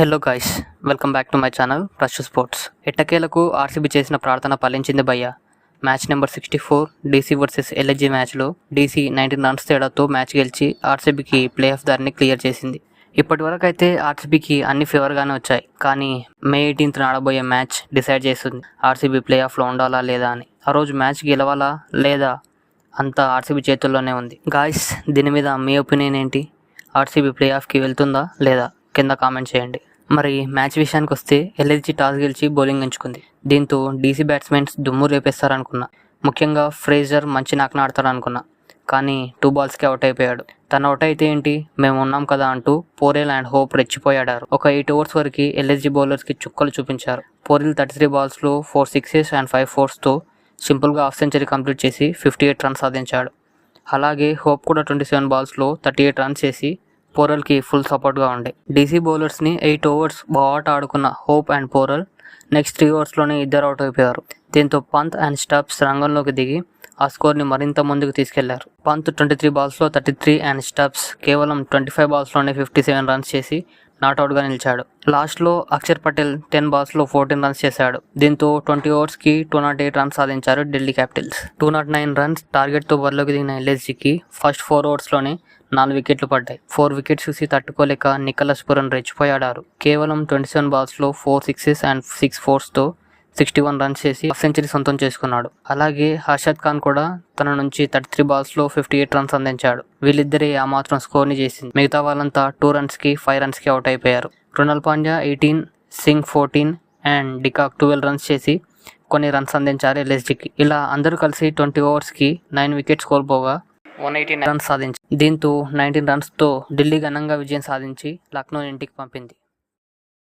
Hello guys welcome back to my channel rush sports ఎట్టకేలకు RCB చేసిన ప్రార్థన ఫలించింది భయ్య. Match number sixty four DC versus LSG మ్యాచ్లో డీసీ నైన్టీన్ రన్స్ తేడాతో మ్యాచ్ గెలిచి ఆర్సీబీకి ప్లే ఆఫ్ దారిని క్లియర్ చేసింది. ఇప్పటి వరకు అయితే ఆర్సీబీకి అన్ని ఫేవర్గానే వచ్చాయి. కానీ మే ఎయిటీన్త్ ఆడబోయే మ్యాచ్ డిసైడ్ చేస్తుంది. ఆర్సీబీ ప్లే ఆఫ్లో ఉండాలా లేదా అని. ఆ రోజు మ్యాచ్ గెలవాలా లేదా అంతా ఆర్సీబీ చేతుల్లోనే ఉంది. గాయస్ దీని మీద మీ ఒపీనియన్ ఏంటి? ఆర్సీబీ ప్లే ఆఫ్కి వెళ్తుందా లేదా? కింద కామెంట్ చేయండి. మరి మ్యాచ్ విషయానికి వస్తే ఎల్ఎస్జీ టాస్ గెలిచి బౌలింగ్ ఎంచుకుంది. దీంతో డీసీ బ్యాట్స్మెన్స్ దుమ్ము రేపేస్తారనుకున్నా. ముఖ్యంగా ఫ్రేజర్ మంచి నాకన ఆడతాడు కానీ టూ బాల్స్కి అవుట్ అయిపోయాడు. తను అవుట్ అయితే ఏంటి? మేము ఉన్నాం కదా అంటూ పోరెల్ అండ్ హోప్ రెచ్చిపోయాడారు. ఒక ఎయిట్ ఓవర్స్ వరకు ఎల్ఎస్జీ బౌలర్స్కి చుక్కలు చూపించారు. పోరెల్ థర్టీ త్రీ బాల్స్లో ఫోర్ సిక్సెస్ అండ్ ఫైవ్ ఫోర్స్తో సింపుల్గా హాఫ్ సెంచరీ కంప్లీట్ చేసి ఫిఫ్టీ ఎయిట్ రన్స్ సాధించాడు. అలాగే హోప్ కూడా ట్వంటీ సెవెన్ బాల్స్లో థర్టీ ఎయిట్ రన్స్ చేసి పోరల్కి ఫుల్ సపోర్ట్గా ఉండే. డీసీ బౌలర్స్ని ఎయిట్ ఓవర్స్ బాట్ ఆడుకున్న Hope and Porel next three ఓవర్స్లోనే ఇద్దరు అవుట్ అయిపోయారు. దీంతో పంత్ అండ్ స్టబ్స్ రంగంలోకి దిగి ఆ స్కోర్ని మరింత ముందుకు తీసుకెళ్ళారు. పంత్ ట్వంటీ త్రీ బాల్స్లో థర్టీ త్రీ అండ్ స్టబ్స్ కేవలం ట్వంటీ ఫైవ్ బాల్స్లోనే ఫిఫ్టీ సెవెన్ రన్స్ చేసి నాట్అవుట్గా నిలిచాడు. లాస్ట్లో అక్షర్ పటేల్ టెన్ బాల్స్లో ఫోర్టీన్ రన్స్ చేశాడు. దీంతో ట్వంటీ ఓవర్స్కి టూ నాట్ ఎయిట్ రన్స్ సాధించారు Delhi capitals. Two nought nine runs టార్గెట్తో బరిలోకి దిగిన ఎల్ఎస్జీకి ఫస్ట్ ఫోర్ ఓవర్స్లోనే నాలుగు వికెట్లు పడ్డాయి. ఫోర్ వికెట్స్ చూసి తట్టుకోలేక నికలస్ పురన్ రెచ్చిపోయాడారు. కేవలం ట్వంటీ సెవెన్ బాల్స్లో ఫోర్ సిక్సెస్ అండ్ సిక్స్ ఫోర్స్తో సిక్స్టీ వన్ రన్స్ చేసి హాఫ్ సెంచరీ సొంతం చేసుకున్నాడు. అలాగే హర్షద్ ఖాన్ కూడా తన నుంచి థర్టీ త్రీ బాల్స్లో ఫిఫ్టీ ఎయిట్ రన్స్ అందించాడు. వీళ్ళిద్దరే ఆ మాత్రం స్కోర్ని చేసింది. మిగతా వాళ్ళంతా టూ రన్స్కి ఫైవ్ రన్స్కి అవుట్ అయిపోయారు. Krunal Pandya eighteen Singh fourteen and de Kock twelve runs చేసి కొన్ని రన్స్ అందించారు ఎల్ఎస్జీకి. ఇలా అందరూ కలిసి ట్వంటీ ఓవర్స్కి నైన్ వికెట్స్ కోల్పోగా వన్ ఎయిటీ రన్స్ సాధించి దీంతో నైన్టీన్ రన్స్తో ఢిల్లీ ఘనంగా విజయం సాధించి లక్నో ఇంటికి పంపింది.